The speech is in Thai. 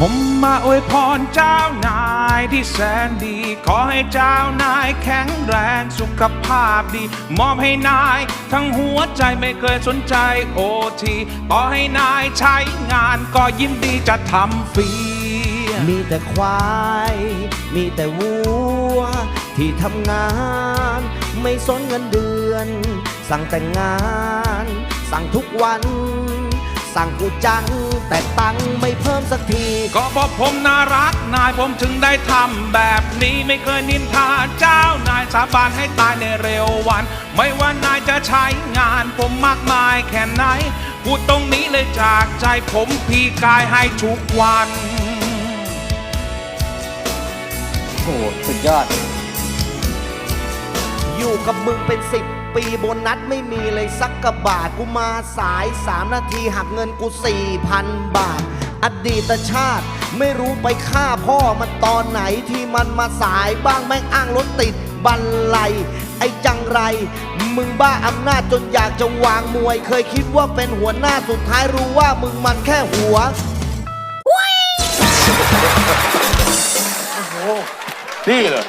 ผมมาอวยพรเจ้านายที่แสนดี ขอให้เจ้านายแข็งแรงสุขภาพดี มอบให้นาย ทั้งหัวใจไม่เคยสนใจโอทีต่อให้นายใช้งานก็ยินดีจะทำฟรี มีแต่ควาย มีแต่วัว ที่ทำงาน ไม่สนเงินเดือน สั่งแต่งงาน สั่งทุกวัน สั่งกูจัง แต่ตังค์ไม่เพิ่มสักที ก็เพราะผมน่ารักนายผมถึงได้ทำแบบนี้ไม่เคยนินทาเจ้านายสาบานให้ตายในเร็ววัน ไม่ว่านายจะใช้งานผมมากมายแค่ไหนพูดตรงนี้เลยจากใจผมพี่กายให้ทุกวันโอ้โหสุดยอด อยู่กับมึงเป็นสิบ ปีโบนัสไม่มีเลยสักกระบาท กูมาสายสามนาทีหักเงินกูสี่พันบาท อดีตชาติไม่รู้ไปฆ่าพ่อมันตอนไหนที่มันมาสายบ้างแม่งอ้างรถติดบันไลไอ้จังไร มึงบ้าอำนาจจนอยากจะวางมวย เคยคิดว่าเป็นหัวหน้าสุดท้ายรู้ว่ามึงมันแค่หัวนี่เหรอ